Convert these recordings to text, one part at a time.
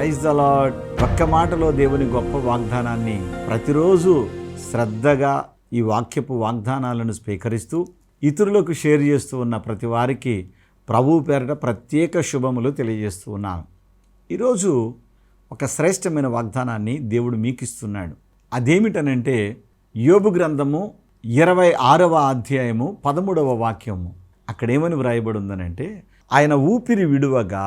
Praise the lord ఒక్క మాటలో దేవుని గొప్ప వాగ్దానాన్ని ప్రతిరోజు శ్రద్ధగా ఈ వాక్యపు వాగ్దానాలను స్వీకరిస్తూ ఇతరులకు షేర్ చేస్తూ ఉన్న ప్రతి వారికి ప్రభు పేరట ప్రత్యేక శుభములు తెలియజేస్తూ ఉన్నాను. ఈరోజు ఒక శ్రేష్టమైన వాగ్దానాన్ని దేవుడు మీకు ఇస్తున్నాడు అదేమిటనంటే యోబు గ్రంథము ఇరవై ఆరవ అధ్యాయము పదమూడవ వాక్యము. అక్కడేమని వ్రాయబడి ఉందనంటే ఆయన ఊపిరి విడువగా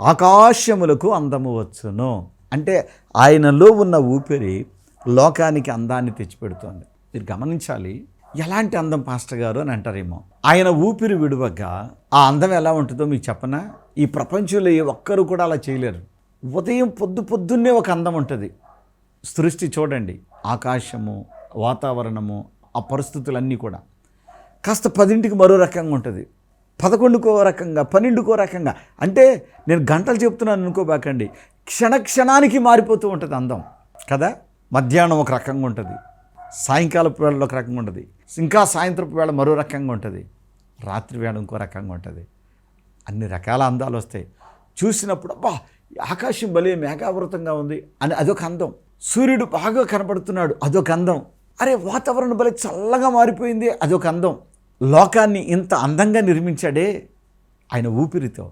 ఆకాశములకు అందము వచ్చును. అంటే ఆయనలో ఉన్న ఊపిరి లోకానికి అందాన్ని తెచ్చిపెడుతోంది. మీరు గమనించాలి ఎలాంటి అందం పాస్టర్ గారు అని అంటారేమో. ఆయన ఊపిరి విడువగా ఆ అందం ఎలా ఉంటుందో మీకు చెప్పనా? ఈ ప్రపంచంలో ఏ ఒక్కరు కూడా అలా చేయలేరు. ఉదయం పొద్దు పొద్దున్నే ఒక అందం ఉంటుంది. సృష్టి చూడండి ఆకాశము వాతావరణము ఆ పరిస్థితులన్నీ కూడా. కాస్త పదింటికి మరో రకంగా ఉంటుంది. పదకొండుకో రకంగా పన్నెండుకో రకంగా. అంటే నేను గంటలు చెప్తున్నాను అనుకోబాకండి. క్షణ క్షణానికి మారిపోతూ ఉంటుంది అందం. కదా? మధ్యాహ్నం ఒక రకంగా ఉంటుంది. సాయంకాలపు వేళలో ఒక రకంగా ఉంటుంది. ఇంకా సాయంత్రపు వేళ మరో రకంగా ఉంటుంది. రాత్రి వేళ ఇంకో రకంగా ఉంటుంది. అన్ని రకాల అందాలు వస్తాయి. చూసినప్పుడు అబ్బా ఆకాశం భలే మేఘావృతంగా ఉంది అని అదొక అందం. సూర్యుడు బాగా కనపడుతున్నాడు అదొక అందం. అరే వాతావరణం భలే చల్లగా మారిపోయింది అదొక అందం. లోకాన్ని ఇంత అందంగా నిర్మించాడే ఆయన ఊపిరితో.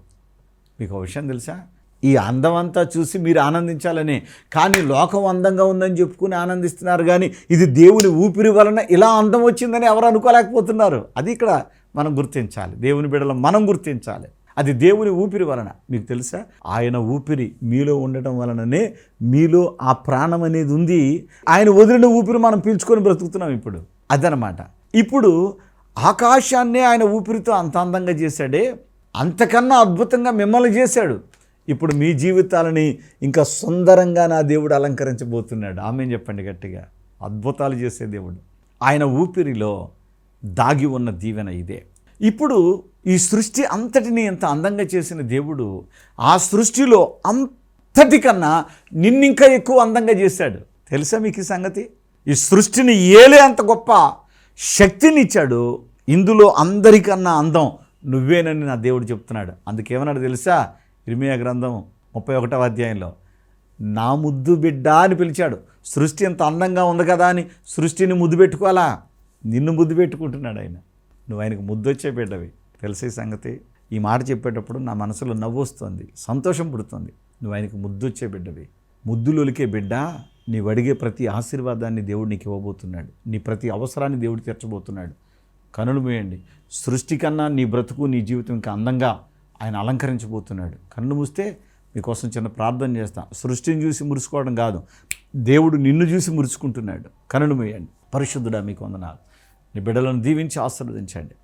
మీకు ఒక విషయం తెలుసా? ఈ అందం అంతా చూసి మీరు ఆనందించాలని. కానీ లోకం అందంగా ఉందని చెప్పుకుని ఆనందిస్తున్నారు కానీ ఇది దేవుని ఊపిరి వలన ఇలా అందం వచ్చిందని ఎవరు అనుకోలేకపోతున్నారు. అది ఇక్కడ మనం గుర్తించాలి. దేవుని బిడలో మనం గుర్తించాలి. అది దేవుని ఊపిరి వలన. మీకు తెలుసా? ఆయన ఊపిరి మీలో ఉండటం వలననే మీలో ఆ ప్రాణం అనేది ఉంది. ఆయన వదిలిన ఊపిరి మనం పీల్చుకొని బ్రతుకుతున్నాం ఇప్పుడు. అదనమాట. ఇప్పుడు ఆకాశాన్నే ఆయన ఊపిరితో అంత అందంగా చేశాడే. అంతకన్నా అద్భుతంగా మిమ్మల్ని చేశాడు. ఇప్పుడు మీ జీవితాలని ఇంకా సుందరంగా నా దేవుడు అలంకరించబోతున్నాడు. ఆమె చెప్పండి గట్టిగా. అద్భుతాలు చేసే దేవుడు. ఆయన ఊపిరిలో దాగి ఉన్న దీవెన ఇదే. ఇప్పుడు ఈ సృష్టి అంతటిని ఎంత అందంగా చేసిన దేవుడు ఆ సృష్టిలో అంతటికన్నా నిన్నింకా ఎక్కువ అందంగా చేశాడు. తెలుసా మీకు ఈ సంగతి? ఈ సృష్టిని ఏలే అంత గొప్ప శక్తినిచ్చాడు. ఇందులో అందరికన్నా అందం నువ్వేనని నా దేవుడు చెప్తున్నాడు. అందుకేమన్నాడు తెలుసా? ఇర్మియా గ్రంథం ముప్పై ఒకటవ అధ్యాయంలో నా ముద్దు బిడ్డ అని పిలిచాడు. సృష్టి ఎంత అందంగా ఉంది కదా అని సృష్టిని ముద్దు పెట్టుకోవాలా? నిన్ను ముద్దు పెట్టుకుంటున్నాడు ఆయన. నువ్వు ఆయనకు ముద్దు వచ్చే బిడ్డవి. తెలిసే సంగతి ఈ మాట చెప్పేటప్పుడు నా మనసులో నవ్వు వస్తుంది సంతోషం పుడుతుంది. నువ్వు ఆయనకు ముద్దు వచ్చే బిడ్డవి. ముద్దులొలికే బిడ్డ? నీవు అడిగే ప్రతి ఆశీర్వాదాన్ని దేవుడు నీకు ఇవ్వబోతున్నాడు. నీ ప్రతి అవసరాన్ని దేవుడు తీర్చబోతున్నాడు. కనులు మూయండి. సృష్టి కన్నా నీ బ్రతుకు నీ జీవితం ఇంకా అందంగా ఆయన అలంకరించబోతున్నాడు. కన్ను మూస్తే మీకోసం చిన్న ప్రార్థన చేస్తా. సృష్టిని చూసి మురుచుకోవడం కాదు. దేవుడు నిన్ను చూసి మురుచుకుంటున్నాడు కనులు మూయండి. పరిశుద్ధుడా మీకు వందనాలు. నీ బిడ్డలను దీవించి ఆశీర్వదించండి.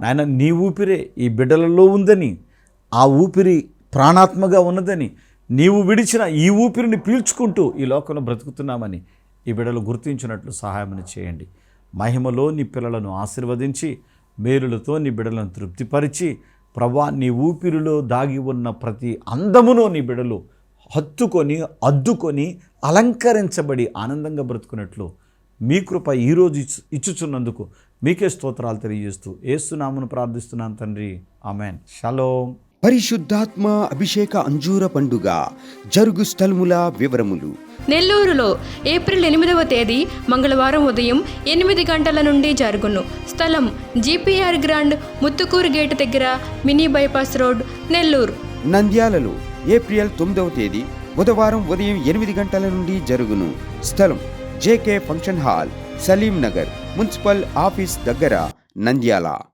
నాయన నీ ఊపిరే ఈ బిడ్డలలో ఉందని ఆ ఊపిరి ప్రాణాత్మగా ఉన్నదని నీవు విడిచిన ఈ ఊపిరిని పీల్చుకుంటూ ఈ లోకంలో బ్రతుకుతున్నామని ఈ బిడలు గుర్తించినట్లు సహాయమని చేయండి. మహిమలో నీ పిల్లలను ఆశీర్వదించి మేలులతో నీ బిడలను తృప్తిపరిచి ప్రభా నీ ఊపిరిలో దాగి ఉన్న ప్రతి అందమును నీ బిడలు హత్తుకొని అద్దుకొని అలంకరించబడి ఆనందంగా బ్రతుకున్నట్లు మీ కృప ఈరోజు ఇచ్చుచున్నందుకు మీకే స్తోత్రాలు తెలియజేస్తూ ఏసునామును ప్రార్థిస్తున్నాను తండ్రి. ఆమెన్. షలోం. పరిశుద్ధాత్మ అభిషేక అంజూర పండుగ జరుగు స్థలముల వివరములు. నెల్లూరులో ఏప్రిల్ ఎనిమిదవ తేదీ మంగళవారం ఉదయం ఎనిమిది గంటల నుండి జరుగును. స్థలం జీపీఆర్ గ్రాండ్ ముత్తుకూరు గేటు దగ్గర మినీ బైపాస్ రోడ్ నెల్లూరు. నంద్యాలలో ఏప్రిల్ తొమ్మిదవ తేదీ బుధవారం ఉదయం ఎనిమిది గంటల నుండి జరుగును. స్థలం JK function hall Saleem Nagar municipal office దగ్గర Nandyal.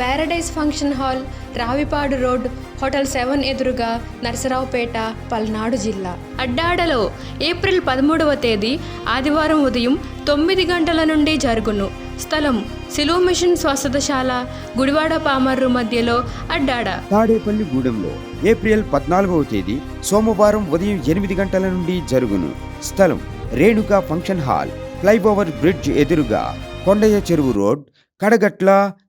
paradise function hall Ravipadu road hotel seven ఎదురుగా నరసరావుపేట పల్నాడు జిల్లా. అడ్డాడలో ఏప్రిల్ పదమూడవ తేదీ ఆదివారం ఉదయం తొమ్మిది గంటల నుండి జరుగును. స్థలం సిలువ మిషన్ స్వస్థతశాల గుడివాడ పామర్రు మధ్యలో అడ్డాడ. తాడేపల్లి గూడెంలో ఏప్రిల్ పద్నాలుగవ తేదీ సోమవారం ఉదయం ఎనిమిది గంటల నుండి జరుగును. స్థలం Renuka function hall flyover bridge ఎదురుగా కొండయ్య చెరువు రోడ్ కడగట్ల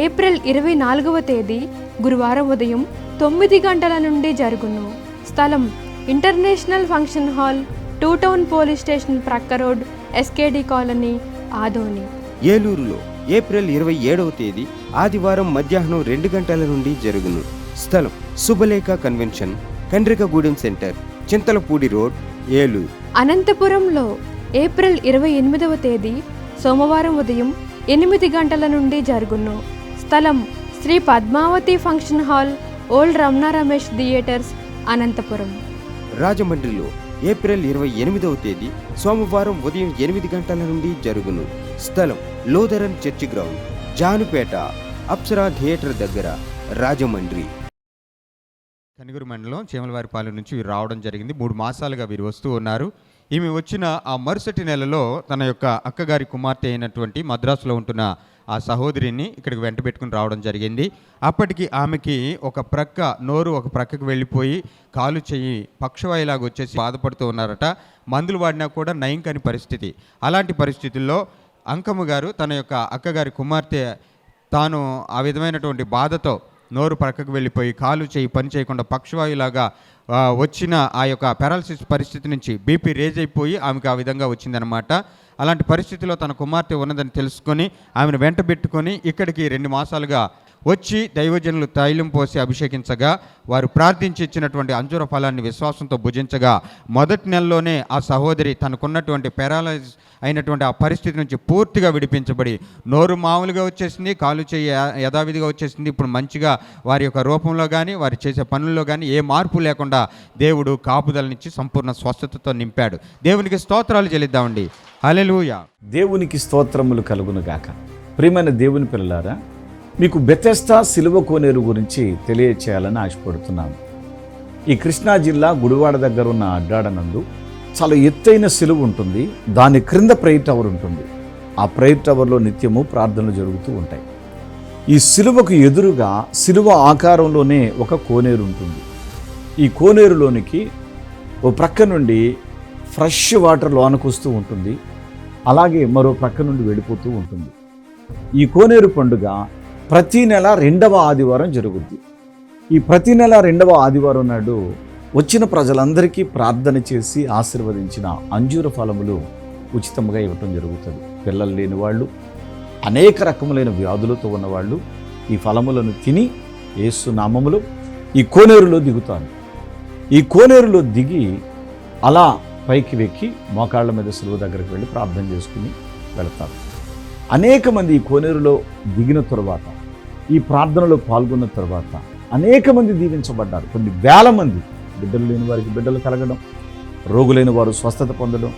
ఏప్రిల్ ఇరవై నాలుగవ తేదీ గురువారం ఉదయం తొమ్మిది గంటల నుండి జరుగును. స్థలం international function hall two town police station ప్రక్క రోడ్ ఎస్కేడి కాలనీ ఆదోని. ఏలూరులో ఏప్రిల్ ఇరవై ఏడవ తేదీ ఆదివారం మధ్యాహ్నం రెండు గంటల నుండి జరుగును. స్థలం Shubhalekha convention Kandrikagudem centre Chintalapudi road Eluru. అనంతపురంలో ఏప్రిల్ ఇరవై ఎనిమిదవ తేదీ సోమవారం ఉదయం ఎనిమిది గంటల నుండి జరుగును. స్థలం Sri Padmavathi function hall old Ramana Ramesh theatres Anantapur. రాజమండ్రిలో ఏప్రిల్ ఇరవై ఎనిమిదవ తేదీ సోమవారం ఉదయం ఎనిమిది గంటల నుండి జరుగును. స్థలం Lutheran church ground Janupeta Apsara theatre దగ్గర రాజమండ్రి. కనిగురు మండలం చీమలవారిపాలెం నుంచి రావడం జరిగింది. మూడు మాసాలుగా వీరు వస్తూ ఉన్నారు. ఈమె వచ్చిన ఆ మరుసటి నెలలో తన యొక్క అక్కగారి కుమార్తె అయినటువంటి మద్రాసులో ఉంటున్న ఆ సహోదరిని ఇక్కడికి వెంట పెట్టుకుని రావడం జరిగింది. అప్పటికి ఆమెకి ఒక ప్రక్క నోరు ఒక ప్రక్కకు వెళ్ళిపోయి కాలు చెయ్యి పక్షవాయులాగా వచ్చేసి బాధపడుతూ ఉన్నారట. మందులు వాడినా కూడా నయం కాని పరిస్థితి. అలాంటి పరిస్థితుల్లో అంకమ్మ గారు తన యొక్క అక్కగారి కుమార్తె తాను ఆ విధమైనటువంటి బాధతో నోరు పక్కకు వెళ్ళిపోయి కాలు చేయి పని చేయకుండా పక్షవాయులాగా వచ్చిన ఆ యొక్క పారాలసిస్ పరిస్థితి నుంచి బీపీ రేజ్ అయిపోయి ఆమెకు ఆ విధంగా వచ్చిందనమాట అలాంటి పరిస్థితిలో తన కుమార్తె ఉన్నదని తెలుసుకొని ఆమెను వెంట పెట్టుకొని ఇక్కడికి రెండు మాసాలుగా వచ్చి దైవజనులు తైలం పోసి అభిషేకించగా వారు ప్రార్థించి ఇచ్చినటువంటి అంజుర ఫలాన్ని విశ్వాసంతో భుజించగా మొదటి నెలలోనే ఆ సహోదరి తనకున్నటువంటి పారాలైజ్ అయినటువంటి ఆ పరిస్థితి నుంచి పూర్తిగా విడిపించబడి నోరు మామూలుగా వచ్చేసింది కాలు చేయి యథావిధిగా వచ్చేసింది. ఇప్పుడు మంచిగా వారి యొక్క రూపంలో కానీ వారు చేసే పనుల్లో కానీ ఏ మార్పు లేకుండా దేవుడు కాపుదలనిచ్చి సంపూర్ణ స్వస్థతతో నింపాడు. దేవునికి స్తోత్రాలు చెల్లిద్దామండి. హల్లెలూయా. దేవునికి స్తోత్రములు కలుగునుగాక ప్రియమైన దేవుని పిల్లలారా మీకు బెతెస్తా సిలువ కోనేరు గురించి తెలియచేయాలని ఆశపడుతున్నాను. ఈ కృష్ణా జిల్లా గుడివాడ దగ్గర ఉన్న అడ్డాడనందు చాలా ఎత్తైన సిలువ ఉంటుంది. దాని క్రింద ప్రేయర్ టవర్ ఉంటుంది. ఆ ప్రేయర్ టవర్లో నిత్యము ప్రార్థనలు జరుగుతూ ఉంటాయి. ఈ సిలువకు ఎదురుగా సిలువ ఆకారంలోనే ఒక కోనేరు ఉంటుంది. ఈ కోనేరులోనికి ఓ ప్రక్క నుండి ఫ్రెష్ వాటర్ లోనకు వస్తూ ఉంటుంది. అలాగే మరో ప్రక్క నుండి వెళ్ళిపోతూ ఉంటుంది. ఈ కోనేరు పండుగ ప్రతి నెల రెండవ ఆదివారం జరుగుద్ది. ఈ ప్రతి నెల రెండవ ఆదివారం నాడు వచ్చిన ప్రజలందరికీ ప్రార్థన చేసి ఆశీర్వదించిన అంజూర ఫలములు ఉచితంగా ఇవ్వటం జరుగుతుంది. పిల్లలు లేని వాళ్ళు అనేక రకములైన వ్యాధులతో ఉన్నవాళ్ళు ఈ ఫలములను తిని ఏసు నామములు ఈ కోనేరులో దిగుతారు. ఈ కోనేరులో దిగి అలా పైకి వెక్కి మోకాళ్ళ మీద సులువు దగ్గరికి వెళ్ళి ప్రార్థన చేసుకుని వెళతారు. అనేక మంది ఈ కోనేరులో దిగిన తరువాత ఈ ప్రార్థనలో పాల్గొన్న తర్వాత అనేక మంది దీవించబడ్డారు. కొన్ని వేల మంది బిడ్డలు లేని వారికి బిడ్డలు కలగడం రోగులైన వారు స్వస్థత పొందడం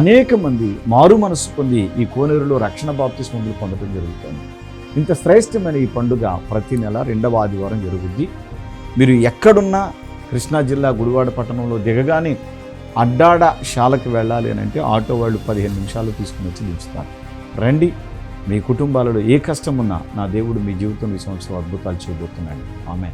అనేక మంది మారు మనసు పొంది ఈ కోనేరులో రక్షణ బాప్తిస్మములు పొందడం జరుగుతుంది. ఇంత శ్రేష్టమైన ఈ పండుగ ప్రతి నెల రెండవ ఆదివారం జరుగుద్ది. మీరు ఎక్కడున్నా కృష్ణా జిల్లా గుడివాడ పట్టణంలో దిగగానే అడ్డాడ శాలకు వెళ్ళాలి అని అంటే ఆటో వాళ్ళు పదిహేను నిమిషాలు తీసుకుని వచ్చి దించుతారు. రండి మీ కుటుంబాలలో ఏ కష్టం ఉన్నా నా దేవుడు మీ జీవితం ఈ సంవత్సరం అద్భుతాలు చేయబోతున్నాడు. ఆమె